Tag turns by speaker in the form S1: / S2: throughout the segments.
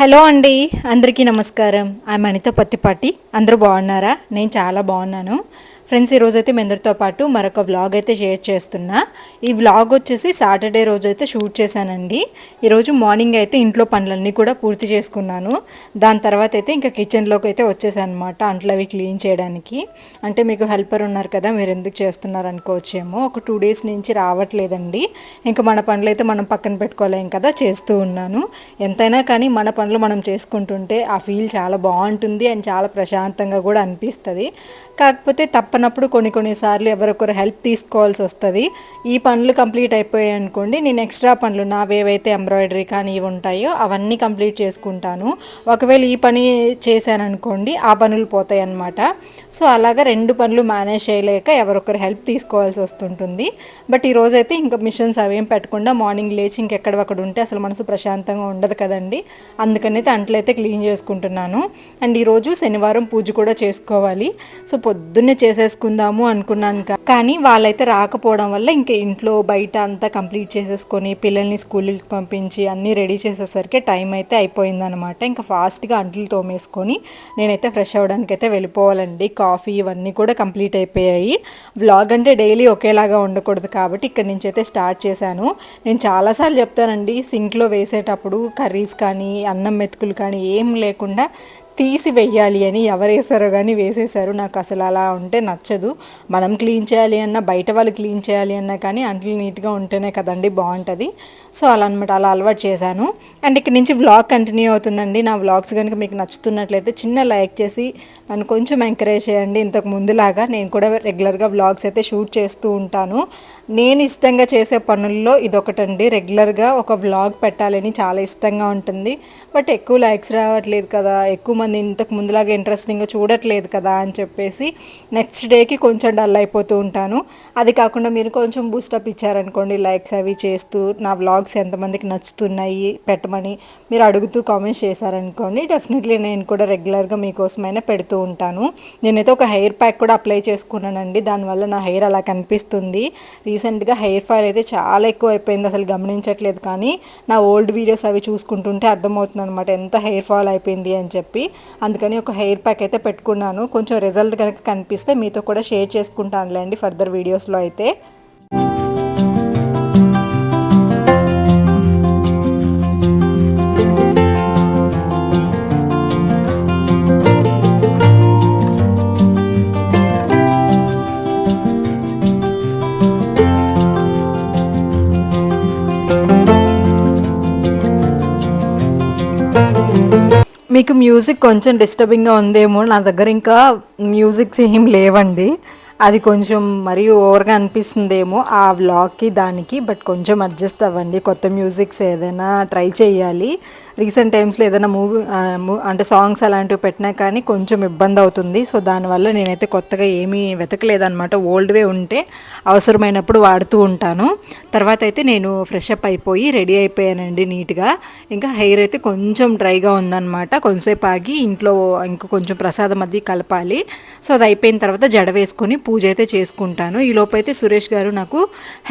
S1: Hello అండి అందరికీ నమస్కారం. ఆమె అనిత పత్తిపాటి. అందరూ బాగున్నారా? నేను చాలా బాగున్నాను. ఫ్రెండ్స్ ఈరోజు అయితే మీ అందరితో పాటు మరొక వ్లాగ్ అయితే షేర్ చేస్తున్నా. ఈ వ్లాగ్ వచ్చేసి సాటర్డే రోజు అయితే షూట్ చేశానండి. ఈరోజు మార్నింగ్ అయితే ఇంట్లో పనులన్నీ కూడా పూర్తి చేసుకున్నాను. దాని తర్వాత అయితే ఇంకా కిచెన్లోకి అయితే వచ్చేసాను అనమాట అంట్లు అవి క్లీన్ చేయడానికి. అంటే మీకు హెల్పర్ ఉన్నారు కదా మీరు ఎందుకు చేస్తున్నారు అనుకోవచ్చేమో. ఒక టూ డేస్ నుంచి రావట్లేదండి. ఇంకా మన పనులు అయితే మనం పక్కన పెట్టుకోలేం కదా చేస్తూ ఉన్నాను. ఎంతైనా కానీ మన పనులు మనం చేసుకుంటుంటే ఆ ఫీల్ చాలా బాగుంటుంది అండ్ చాలా ప్రశాంతంగా కూడా అనిపిస్తుంది. కాకపోతే తప్పనప్పుడు కొన్ని కొన్నిసార్లు ఎవరొకరు హెల్ప్ తీసుకోవాల్సి వస్తుంది. ఈ పనులు కంప్లీట్ అయిపోయాయి అనుకోండి నేను ఎక్స్ట్రా పనులు నావేవైతే ఎంబ్రాయిడరీ కానీ ఇవి ఉంటాయో అవన్నీ కంప్లీట్ చేసుకుంటాను. ఒకవేళ ఈ పని చేశాను అనుకోండి ఆ పనులు పోతాయి అన్నమాట. సో అలాగా రెండు పనులు మేనేజ్ చేయలేక ఎవరొకరు హెల్ప్ తీసుకోవాల్సి వస్తుంటుంది. బట్ ఈరోజైతే ఇంకా మిషన్స్ అవేం పెట్టకుండా మార్నింగ్ లేచి ఇంకెక్కడ ఉంటే అసలు మనసు ప్రశాంతంగా ఉండదు కదండి. అందుకనైతే అంట్లయితే క్లీన్ చేసుకుంటున్నాను. అండ్ ఈరోజు శనివారం పూజ కూడా చేసుకోవాలి. సో పొద్దున్నే చేసేసుకుందాము అనుకున్నాను కానీ వాళ్ళైతే రాకపోవడం వల్ల ఇంకా ఇంట్లో బయట అంతా కంప్లీట్ చేసేసుకొని పిల్లల్ని స్కూల్కి పంపించి అన్నీ రెడీ చేసేసరికి టైం అయితే అయిపోయిందనమాట ఇంకా ఫాస్ట్గా అంట్లు తోమేసుకొని నేనైతే ఫ్రెష్ అవ్వడానికి అయితే వెళ్ళిపోవాలండి. కాఫీ ఇవన్నీ కూడా కంప్లీట్ అయిపోయాయి. వ్లాగ్ అంటే డైలీ ఒకేలాగా ఉండకూడదు కాబట్టి ఇక్కడ నుంచి అయితే స్టార్ట్ చేశాను. నేను చాలాసార్లు చెప్తానండి సింక్లో వేసేటప్పుడు కర్రీస్ కానీ అన్నం మెతుకులు కానీ ఏం లేకుండా తీసి వెయ్యాలి అని ఎవరేసారో కానీ వేసేసారు నాకు అసలు అలా ఉంటే నచ్చదు. మనం క్లీన్ చేయాలి అన్నా బయట వాళ్ళు క్లీన్ చేయాలి అన్నా కానీ అంట్లు నీట్గా ఉంటేనే కదండి బాగుంటుంది సో అలా అనమాట అలా అలవాటు చేశాను. అండ్ ఇక్కడ నుంచి వ్లాగ్ కంటిన్యూ అవుతుందండి. నా వ్లాగ్స్ కనుక మీకు నచ్చుతున్నట్లయితే చిన్న లైక్ చేసి నన్ను కొంచెం ఎంకరేజ్ చేయండి. ఇంతకు ముందులాగా నేను కూడా రెగ్యులర్గా వ్లాగ్స్ అయితే షూట్ చేస్తూ ఉంటాను. నేను ఇష్టంగా చేసే పనుల్లో ఇదొకటండి. రెగ్యులర్గా ఒక వ్లాగ్ పెట్టాలని చాలా ఇష్టంగా ఉంటుంది. బట్ ఎక్కువ లైక్స్ రావట్లేదు కదా. ఎక్కువ మంది ఇంతకు ముందులాగా ఇంట్రెస్టింగ్గా చూడట్లేదు కదా అని చెప్పేసి నెక్స్ట్ డేకి కొంచెం డల్ అయిపోతూ ఉంటాను. అది కాకుండా మీరు కొంచెం బూస్టప్ ఇచ్చారనుకోండి. లైక్స్ అవి చేస్తూ నా వ్లాగ్స్ ఎంతమందికి నచ్చుతున్నాయి పెట్టమని మీరు అడుగుతూ కామెంట్స్ చేశారనుకోండి. డెఫినెట్లీ నేను కూడా రెగ్యులర్గా మీకోసమైనా పెడుతూ ఉంటాను. నేనైతే ఒక హెయిర్ ప్యాక్ కూడా అప్లై చేసుకున్నానండి. దానివల్ల నా హెయిర్ అలా కనిపిస్తుంది. రీసెంట్గా హెయిర్ ఫాల్ అయితే చాలా ఎక్కువ అయిపోయింది అసలు గమనించట్లేదు కానీ నా ఓల్డ్ వీడియోస్ అవి చూసుకుంటుంటే అర్థమవుతుంది అనమాట ఎంత హెయిర్ ఫాల్ అయిపోయింది అని చెప్పి. అందుకని ఒక హెయిర్ ప్యాక్ అయితే పెట్టుకున్నాను. కొంచెం రిజల్ట్ కనుక కనిపిస్తే మీతో కూడా షేర్ చేసుకుంటానులేండి ఫర్దర్ వీడియోస్లో అయితే. మ్యూజిక్ కొంచెం డిస్టర్బింగ్గా ఉందేమో నా దగ్గర ఇంకా మ్యూజిక్స్ ఏం లేవండి. అది కొంచెం మరీ ఓవర్గా అనిపిస్తుందేమో ఆ వ్లాగ్కి దానికి బట్ కొంచెం అడ్జస్ట్ అవ్వండి. కొత్త మ్యూజిక్స్ ఏదైనా ట్రై చేయాలి. రీసెంట్ టైమ్స్లో ఏదైనా మూవీ అంటే సాంగ్స్ అలాంటివి పెట్టినా కానీ కొంచెం ఇబ్బంది అవుతుంది. సో దానివల్ల నేనైతే కొత్తగా ఏమీ వెతకలేదనమాట ఓల్డ్వే ఉంటే అవసరమైనప్పుడు వాడుతూ ఉంటాను. తర్వాత అయితే నేను ఫ్రెష్ అప్ అయిపోయి రెడీ అయిపోయానండి నీట్గా. ఇంకా హెయిర్ అయితే కొంచెం డ్రైగా ఉందన్నమాట. కొంచెంసేపు ఆగి ఇంట్లో ఇంకా కొంచెం ప్రసాదం అది కలపాలి. సో అది అయిపోయిన తర్వాత జడ వేసుకొని పూజ అయితే చేసుకుంటాను. ఈ లోపు అయితే సురేష్ గారు నాకు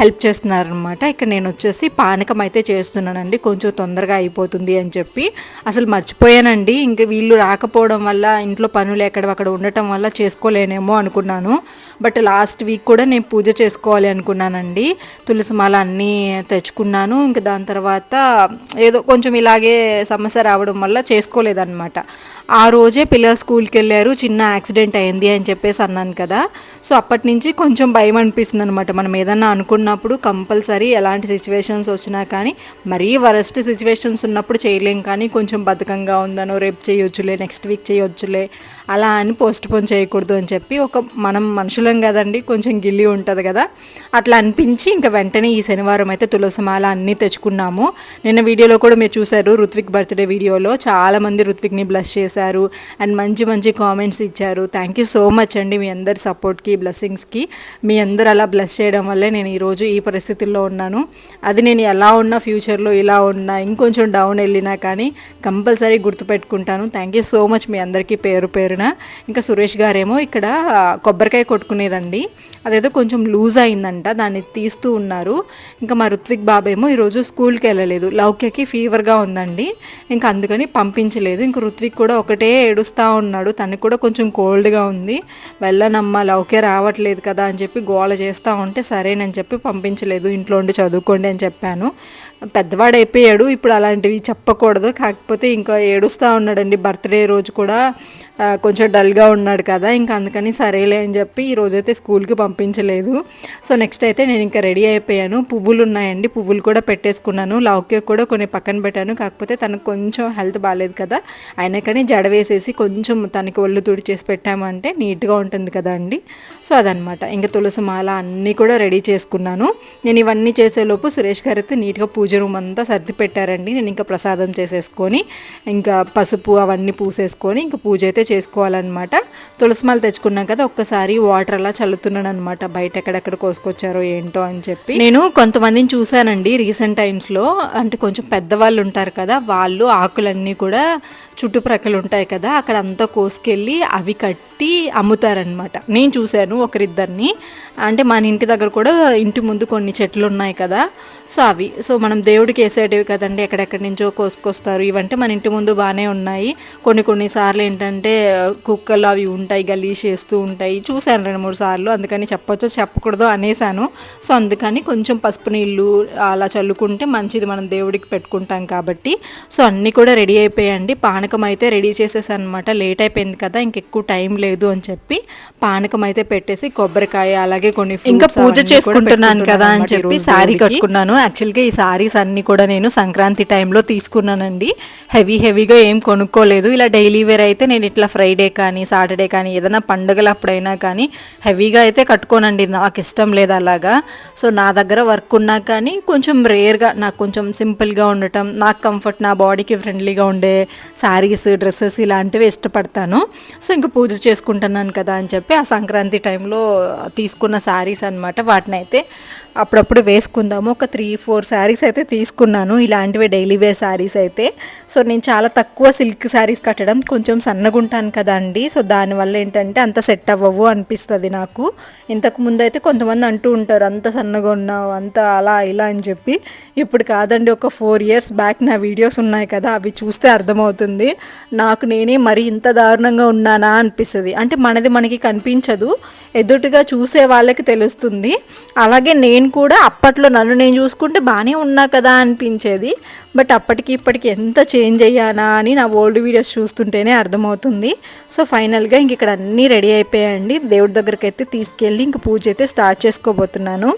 S1: హెల్ప్ చేస్తున్నారనమాట ఇక్కడ నేను వచ్చేసి పానకం అయితే చేస్తున్నానండి. కొంచెం తొందరగా అయిపోతుంది అని చెప్పి. అసలు మర్చిపోయానండి. ఇంకా వీళ్ళు రాకపోవడం వల్ల ఇంట్లో పనులు ఎక్కడ అక్కడ ఉండటం వల్ల చేసుకోలేనేమో అనుకున్నాను. బట్ లాస్ట్ వీక్ కూడా నేను పూజ చేసుకోవాలి అనుకున్నానండి. తులసి మాల అన్నీ తెచ్చుకున్నాను. ఇంకా దాని తర్వాత ఏదో కొంచెం ఇలాగే సమస్య రావడం వల్ల చేసుకోలేదన్నమాట. ఆ రోజే పిల్లలు స్కూల్కి వెళ్ళారు. చిన్న యాక్సిడెంట్ అయింది అని చెప్పేసి అన్నాను కదా. సో అప్పటి నుంచి కొంచెం భయం అనిపిస్తుంది అనమాట మనం ఏదన్నా అనుకున్నప్పుడు కంపల్సరీ ఎలాంటి సిచ్యువేషన్స్ వచ్చినా కానీ మరీ వరస్ట్ సిచ్యువేషన్స్ ఉన్నప్పుడు చేయలేం కానీ కొంచెం బతకంగా ఉందనో రేపు చేయొచ్చులే నెక్స్ట్ వీక్ చేయొచ్చులే అలా అని పోస్ట్ పోన్ చేయకూడదు అని చెప్పి ఒక మనం మనుషులం కదండి కొంచెం గిల్లి ఉంటుంది కదా. అట్లా అనిపించి ఇంకా వెంటనే ఈ శనివారం అయితే తులసిమాల అన్నీ తెచ్చుకున్నాము. నిన్న వీడియోలో కూడా మీరు చూశారు రుత్విక్ బర్త్డే వీడియోలో. చాలామంది రుత్విక్ని బ్లస్ చేశారు. అండ్ మంచి మంచి కామెంట్స్ ఇచ్చారు. థ్యాంక్ యూ సో మచ్ అండి మీ అందరి సపోర్ట్కి బ్లెస్సింగ్స్కి మీ అందరు అలా బ్లెస్ చేయడం వల్లే నేను ఈరోజు ఈ పరిస్థితుల్లో ఉన్నాను. అది నేను ఎలా ఉన్నా ఫ్యూచర్లో ఇలా ఉన్నా ఇంకొంచెం డౌన్ వెళ్ళినా కానీ కంపల్సరీ గుర్తుపెట్టుకుంటాను. థ్యాంక్ యూ సో మచ్ మీ అందరికీ పేరు పేరున. ఇంకా సురేష్ గారేమో ఇక్కడ కొబ్బరికాయ కొట్టుకునేదండి. అదేదో కొంచెం లూజ్ అయిందంట దాన్ని తీస్తూ ఉన్నారు. ఇంకా మా రుత్విక్ బాబేమో ఈరోజు స్కూల్కి వెళ్ళలేదు. లౌక్యకి ఫీవర్గా ఉందండి. ఇంకా అందుకని పంపించలేదు. ఇంకా రుత్విక్ కూడా ఒకటే ఏడుస్తూ ఉన్నాడు. తనకు కూడా కొంచెం కోల్డ్గా ఉంది. వెళ్ళనమ్మా లౌక్య రావట్లేదు కదా అని చెప్పి గోల చేస్తూ ఉంటే సరేనని చెప్పి పంపించలేదు. ఇంట్లో ఉండి చదువుకోండి అని చెప్పాను. పెద్దవాడు అయిపోయాడు ఇప్పుడు అలాంటివి చెప్పకూడదు. కాకపోతే ఇంకా ఏడుస్తూ ఉన్నాడండి. బర్త్డే రోజు కూడా కొంచెం డల్గా ఉన్నాడు కదా ఇంకా అందుకని సరేలే అని చెప్పి ఈ రోజైతే స్కూల్కి పంపించలేదు. సో నెక్స్ట్ అయితే నేను ఇంకా రెడీ అయిపోయాను. పువ్వులు ఉన్నాయండి పువ్వులు కూడా పెట్టేసుకున్నాను. లౌక్య కూడా కొన్ని పక్కన పెట్టాను. కాకపోతే తనకు కొంచెం హెల్త్ బాగాలేదు కదా అయినా కానీ జడ వేసేసి కొంచెం తనకి ఒళ్ళు తుడిచేసి పెట్టామంటే నీట్గా ఉంటుంది కదా అండి. సో అదనమాట ఇంకా తులసి మాల అన్నీ కూడా రెడీ చేసుకున్నాను. నేను ఇవన్నీ చేసేలోపు సురేష్ గారు అయితే నీట్గా పూజ రూమ్ అంతా సర్ది పెట్టారండి. నేను ఇంకా ప్రసాదం చేసేసుకొని ఇంకా పసుపు అవన్నీ పూసేసుకొని ఇంకా పూజ అయితే చేసుకోవాలన్నమాట. తులసిమాల తెచ్చుకున్నాం కదా ఒక్కసారి వాటర్ అలా చల్లుతున్నాను అనమాట బయట ఎక్కడెక్కడ కోసుకొచ్చారో ఏంటో అని చెప్పి. నేను కొంతమందిని చూశానండి రీసెంట్ టైమ్స్లో అంటే కొంచెం పెద్దవాళ్ళు ఉంటారు కదా వాళ్ళు ఆకులన్నీ కూడా చుట్టుప్రక్కల ఉంటాయి కదా అక్కడ అంతా కోసుకెళ్ళి అవి కట్టి అమ్ముతారనమాట నేను చూశాను ఒకరిద్దరిని. అంటే మన ఇంటి దగ్గర కూడా ఇంటి ముందు కొన్ని చెట్లు ఉన్నాయి కదా సో అవి. సో మనం దేవుడికి వేసేటివి కదండి ఎక్కడెక్కడి నుంచో కోసుకొస్తారు. ఇవంటే మన ఇంటి ముందు బాగానే ఉన్నాయి. కొన్ని కొన్నిసార్లు ఏంటంటే కుక్కలు అవి ఉంటాయి గలీష్ చేస్తూ ఉంటాయి. చూశాను రెండు మూడు సార్లు అందుకని చెప్పొచ్చో చెప్పకూడదు అనేసాను. సో అందుకని కొంచెం పసుపు నీళ్ళు అలా చల్లుకుంటే మంచిది మనం దేవుడికి పెట్టుకుంటాం కాబట్టి. సో అన్నీ కూడా రెడీ అయిపోయాయండి. పానకం అయితే రెడీ చేసేసాను అనమాట లేట్ అయిపోయింది కదా ఇంకెక్కువ టైం లేదు అని చెప్పి పానకం అయితే పెట్టేసి కొబ్బరికాయ అలాగే కొన్ని
S2: ఇంకా పూజ చేసుకుంటున్నాను కదా అని చెప్పి శారీ
S1: రోజు
S2: కట్టుకున్నాను. యాక్చువల్గా ఈ సారీస్ అన్ని కూడా నేను సంక్రాంతి టైంలో తీసుకున్నానండి. హెవీ హెవీగా ఏం కొనుక్కోలేదు. ఇలా డైలీ వేర్ అయితే నేను ఇట్లా ఫ్రైడే కానీ సాటర్డే కానీ ఏదైనా పండుగలు అప్పుడైనా కానీ హెవీగా అయితే కట్టుకోనండి. నాకు ఇష్టం లేదు అలాగా. సో నా దగ్గర వర్క్ ఉన్నా కానీ కొంచెం రేర్గా నాకు కొంచెం సింపుల్గా ఉండటం నాకు కంఫర్ట్ నా బాడీకి ఫ్రెండ్లీగా ఉండే శారీస్ డ్రెస్సెస్ ఇలాంటివి ఇష్టపడతాను. సో ఇంకా పూజ చేసుకుంటున్నాను కదా అని చెప్పి ఆ సంక్రాంతి టైంలో తీసుకున్న శారీస్ అనమాట వాటిని అయితే అప్పుడప్పుడు వేసుకుందాము. ఒక త్రీ ఫోర్ శారీస్ అయితే తీసుకున్నాను. ఇలాంటివి డైలీ వేర్ శారీస్ అయితే. సో నేను చాలా తక్కువ సిల్క్ శారీస్ కట్టడం కొంచెం సన్నగా ఉంటాను కదా అండి. సో దానివల్ల ఏంటంటే అంత సెట్ అవ్వవు అనిపిస్తుంది నాకు. ఇంతకు ముందు అయితే కొంతమంది అంటూ ఉంటారు అంత సన్నగా ఉన్నావు అంత అలా ఇలా అని చెప్పి. ఇప్పుడు కాదండి ఒక ఫోర్ ఇయర్స్ బ్యాక్ నా వీడియోస్ ఉన్నాయి కదా అవి చూస్తే అర్థమవుతుంది. నాకు నేనే మరి ఇంత దారుణంగా ఉన్నానా అనిపిస్తుంది. అంటే మనది మనకి కనిపించదు. ఎదుటిగా చూసే వాళ్ళకి తెలుస్తుంది. అలాగే నేను నేను కూడా అప్పట్లో నన్ను నేను చూసుకుంటే బాగానే ఉన్నా కదా అనిపించేది. బట్ అప్పటికి ఇప్పటికి ఎంత చేంజ్ అయ్యానా అని నా ఓల్డ్ వీడియోస్ చూస్తుంటేనే అర్థమవుతుంది. సో ఫైనల్గా ఇంక ఇక్కడ అన్నీ రెడీ అయిపోయాయండి. దేవుడి దగ్గరికి అయితే తీసుకెళ్ళి ఇంక పూజ అయితే స్టార్ట్ చేసుకోబోతున్నాను.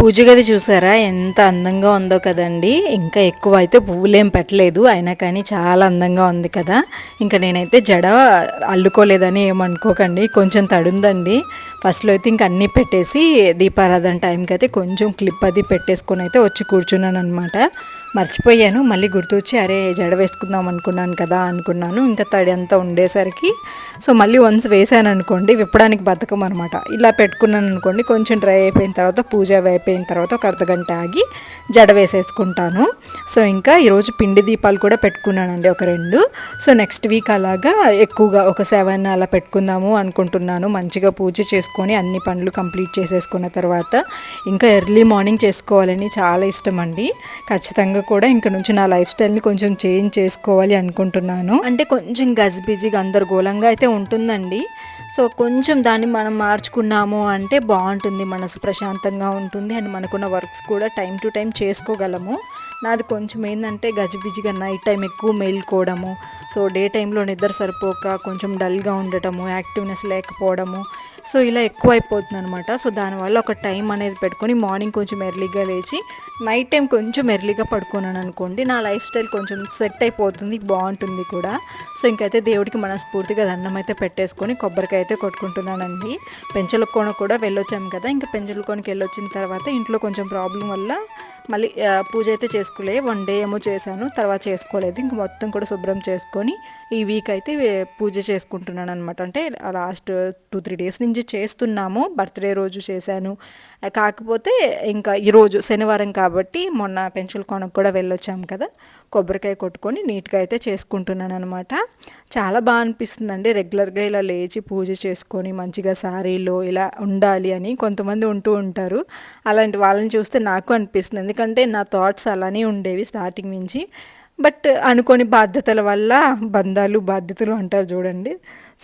S2: పూజ గది చూసారా? ఎంత అందంగా ఉందో కదండి. ఇంకా ఎక్కువ అయితే పువ్వులేం పెట్టలేదు. అయినా కానీ చాలా అందంగా ఉంది కదా. ఇంకా నేనైతే జడ అల్లుకోలేదని ఏమనుకోకండి కొంచెం తడుందండి. ఫస్ట్లో అయితే ఇంక అన్నీ పెట్టేసి దీపారాధన టైంకి అయితే కొంచెం క్లిప్ అది పెట్టేసుకొని అయితే వచ్చి కూర్చున్నాను అనమాట మర్చిపోయాను. మళ్ళీ గుర్తొచ్చి అరే జడ వేసుకుందాం అనుకున్నాను కదా అనుకున్నాను. ఇంకా తడి అంతా ఉండేసరికి సో మళ్ళీ వన్స్ వేసాను అనుకోండి విప్పడానికి బతకం అనమాట ఇలా పెట్టుకున్నాను అనుకోండి కొంచెం డ్రై అయిపోయిన తర్వాత పూజ అయిపోయిన
S1: అయిపోయిన తర్వాత ఒక అర్ధగంట ఆగి జడ వేసేసుకుంటాను. సో ఇంకా ఈరోజు పిండి దీపాలు కూడా పెట్టుకున్నానండి ఒక రెండు. సో నెక్స్ట్ వీక్ అలాగా ఎక్కువగా ఒక సెవెన్ అలా పెట్టుకుందాము అనుకుంటున్నాను. మంచిగా పూజ చేసుకొని అన్ని పనులు కంప్లీట్ చేసేసుకున్న తర్వాత ఇంకా ఎర్లీ మార్నింగ్ చేసుకోవాలని చాలా ఇష్టం అండి. ఖచ్చితంగా కూడా ఇంక నుంచి నా లైఫ్ స్టైల్ని కొంచెం చేంజ్ చేసుకోవాలి అనుకుంటున్నాను. అంటే కొంచెం గజిబిజిగా గందరగోళంగా అయితే ఉంటుందండి. సో కొంచెం దాన్ని మనం మార్చుకున్నాము అంటే బాగుంటుంది మనసు ప్రశాంతంగా ఉంటుంది అండ్ మనకున్న వర్క్స్ కూడా టైం టు టైం చేసుకోగలము. నాది కొంచెం ఏంటంటే గజిబిజిగా నైట్ టైం ఎక్కువ మేల్కోవడము. సో డే టైంలో నిద్ర సరిపోక కొంచెం డల్గా ఉండటము యాక్టివ్నెస్ లేకపోవడము. సో ఇలా ఎక్కువ అయిపోతుంది అనమాట సో దానివల్ల ఒక టైం అనేది పెట్టుకొని మార్నింగ్ కొంచెం ఎర్లీగా లేచి నైట్ టైం కొంచెం ఎర్లీగా పడుకున్నాను అనుకోండి నా లైఫ్ స్టైల్ కొంచెం సెట్ అయిపోతుంది బాగుంటుంది కూడా. సో ఇంకైతే దేవుడికి మనస్ఫూర్తిగా దండం అయితే పెట్టేసుకొని కొబ్బరికాయ అయితే కొట్టుకుంటున్నానండి. పెంచల కోన కూడా వెళ్ళొచ్చాము కదా ఇంకా పెంచల కోనకి వెళ్ళొచ్చిన తర్వాత ఇంట్లో కొంచెం ప్రాబ్లం వల్ల మళ్ళీ పూజ అయితే చేసుకోలే. వన్ డే ఏమో చేశాను తర్వాత చేసుకోలేదు. ఇంక మొత్తం కూడా శుభ్రం చేసుకొని ఈ వీక్ అయితే పూజ చేసుకుంటున్నాను అనమాట అంటే లాస్ట్ టూ త్రీ డేస్ నుంచి చేస్తున్నాము. బర్త్డే రోజు చేశాను. కాకపోతే ఇంకా ఈరోజు శనివారం కాబట్టి మొన్న పెన్సిల్ కొనకు కూడా వెళ్ళొచ్చాము కదా. కొబ్బరికాయ కొట్టుకొని నీట్గా అయితే చేసుకుంటున్నాను అనమాట చాలా బాగా అనిపిస్తుందండి. రెగ్యులర్గా ఇలా లేచి పూజ చేసుకొని మంచిగా శారీలో ఇలా ఉండాలి అని కొంతమంది ఉంటూ ఉంటారు. అలాంటి వాళ్ళని చూస్తే నాకు అనిపిస్తుంది. ఎందుకంటే నా థాట్స్ అలానే ఉండేవి స్టార్టింగ్ నుంచి. బట్ అనుకోని బాధ్యతల వల్ల బంధాలు బాధ్యతలు అంటారు చూడండి.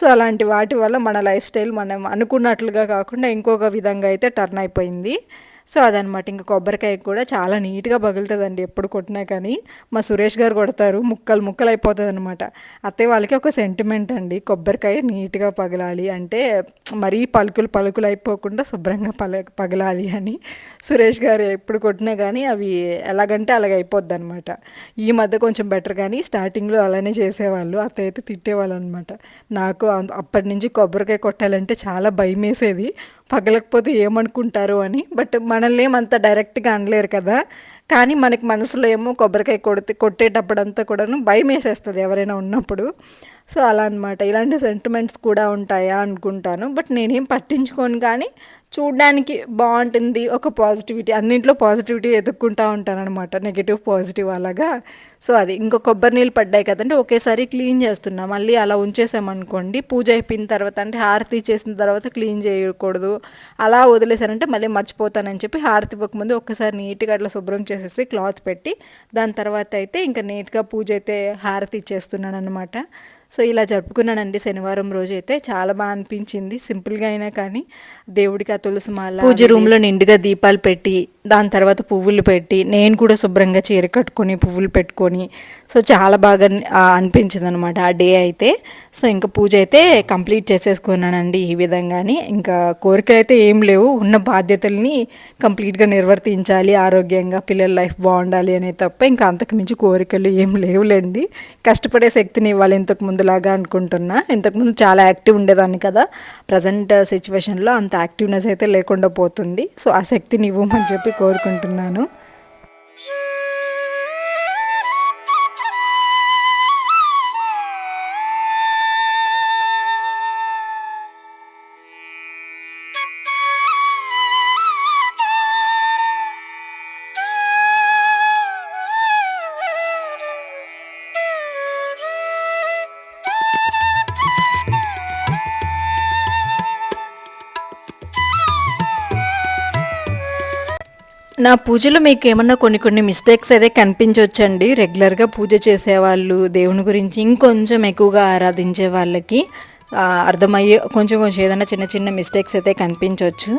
S1: సో అలాంటి వాటి వల్ల మన లైఫ్ స్టైల్ మనం అనుకున్నట్లుగా కాకుండా ఇంకొక విధంగా అయితే టర్న్ అయిపోయింది. సో అదనమాట ఇంకా కొబ్బరికాయ కూడా చాలా నీట్గా పగులుతుందండి. ఎప్పుడు కొట్టినా కానీ మా సురేష్ గారు కొడతారు. ముక్కలు ముక్కలు అయిపోతుంది అనమాట అత్తయ్య వాళ్ళకి ఒక సెంటిమెంట్ అండి. కొబ్బరికాయ నీట్గా పగలాలి అంటే మరీ పలుకులు పలుకులు అయిపోకుండా శుభ్రంగా పల పగలాలి అని సురేష్ గారు ఎప్పుడు కొట్టినా కానీ అవి ఎలాగంటే అలాగ అయిపోద్ది అనమాట ఈ మధ్య కొంచెం బెటర్ కానీ స్టార్టింగ్లో అలానే చేసేవాళ్ళు. అత్తయ్య అయితే తిట్టేవాళ్ళు అనమాట నాకు అప్పటి నుంచి కొబ్బరికాయ కొట్టాలంటే చాలా భయం వేసేది పగలకపోతే ఏమనుకుంటారు అని. బట్ మనల్ని ఏమంత డైరెక్ట్గా అనలేరు కదా. కానీ మనకి మనసులో ఏమో కొబ్బరికాయ కొడితే కొట్టేటప్పుడంతా కూడాను భయం వేసేస్తుంది ఎవరైనా ఉన్నప్పుడు. సో అలా అనమాట ఇలాంటి సెంటిమెంట్స్ కూడా ఉంటాయా అనుకుంటాను. బట్ నేనేం పట్టించుకోను కానీ చూడడానికి బాగుంటుంది. ఒక పాజిటివిటీ అన్నింట్లో పాజిటివిటీ ఎదుక్కుంటా ఉంటాను అనమాట నెగిటివ్ పాజిటివ్ అలాగా. సో అది ఇంకో కొబ్బరి నీళ్ళు పడ్డాయి కదంటే ఒకేసారి క్లీన్ చేస్తున్నా. మళ్ళీ అలా ఉంచేసామనుకోండి పూజ అయిపోయిన తర్వాత అంటే హారతి చేసిన తర్వాత క్లీన్ చేయకూడదు. అలా వదిలేసానంటే మళ్ళీ మర్చిపోతానని చెప్పి హారతి ఇవ్వకముందు ఒక్కసారి నీట్గా అట్లా శుభ్రం చేసేసి క్లాత్ పెట్టి దాని తర్వాత అయితే ఇంకా నీట్గా పూజ అయితే హారతి ఇచ్చేస్తున్నాను అనమాట సో ఇలా జరుపుకున్నానండి శనివారం రోజు అయితే చాలా బాగా అనిపించింది. సింపుల్గా అయినా కానీ దేవుడికి ఆ తులసి మాల పూజ రూమ్లో నిండుగా దీపాలు పెట్టి దాని తర్వాత పువ్వులు పెట్టి నేను కూడా శుభ్రంగా చీర కట్టుకొని పువ్వులు పెట్టుకొని సో చాలా బాగా అనిపించింది అనమాట ఆ డే అయితే సో ఇంకా పూజ అయితే కంప్లీట్ చేసేసుకున్నానండి ఈ విధంగాని. ఇంకా కోరికలు అయితే ఏం లేవు. ఉన్న బాధ్యతల్ని కంప్లీట్గా నిర్వర్తించాలి ఆరోగ్యంగా పిల్లల లైఫ్ బాగుండాలి అనే తప్ప ఇంకా అంతకు మించి కోరికలు ఏం లేవులేండి. కష్టపడే శక్తిని ఇవ్వాలి ఇంతకు ముందులాగా అనుకుంటున్నా. ఇంతకుముందు చాలా యాక్టివ్ ఉండేదాన్ని కదా. ప్రజెంట్ సిచ్యువేషన్లో అంత యాక్టివ్నెస్ అయితే లేకుండా పోతుంది. సో ఆ శక్తిని ఇవ్వమని చెప్పి కోరుకుంటున్నాను. నా పూజలో మీకు ఏమన్నా కొన్ని కొన్ని మిస్టేక్స్ అయితే కనిపించవచ్చండి రెగ్యులర్గా పూజ చేసేవాళ్ళు దేవుని గురించి ఇంకొంచెం ఎక్కువగా ఆరాధించే వాళ్ళకి అర్థమయ్యే కొంచెం కొంచెం ఏదైనా చిన్న చిన్న మిస్టేక్స్ అయితే కనిపించవచ్చు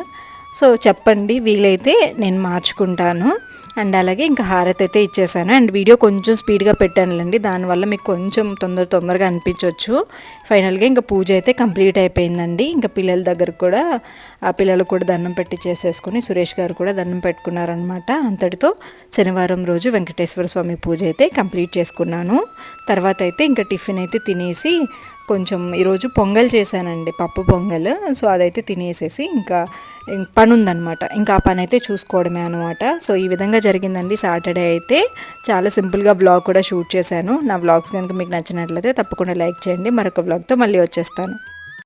S1: సో చెప్పండి వీలైతే నేను మార్చుకుంటాను. అండ్ అలాగే ఇంకా హారతి అయితే ఇచ్చేసాను. అండ్ వీడియో కొంచెం స్పీడ్గా పెట్టానులేండి. దానివల్ల మీకు కొంచెం తొందర తొందరగా అనిపించవచ్చు ఫైనల్గా ఇంకా పూజ అయితే కంప్లీట్ అయిపోయిందండి. ఇంకా పిల్లల దగ్గర కూడా ఆ పిల్లలు కూడా దండం పెట్టి చేసేసుకుని సురేష్ గారు కూడా దండం పెట్టుకున్నారనమాట అంతటితో శనివారం రోజు వెంకటేశ్వర స్వామి పూజ అయితే కంప్లీట్ చేసుకున్నాను. తర్వాత అయితే ఇంకా టిఫిన్ అయితే తినేసి కొంచెం ఈరోజు పొంగల్ చేశానండి పప్పు పొంగల్. సో అదైతే తినేసేసి ఇంకా పని ఉందన్నమాట ఇంకా ఆ పని అయితే చూసుకోవడమే అనమాట. సో ఈ విధంగా జరిగిందండి సాటర్డే అయితే. చాలా సింపుల్గా బ్లాగ్ కూడా షూట్ చేశాను. నా బ్లాగ్స్ కనుక మీకు నచ్చినట్లయితే తప్పకుండా లైక్ చేయండి. మరొక బ్లాగ్తో మళ్ళీ వచ్చేస్తాను.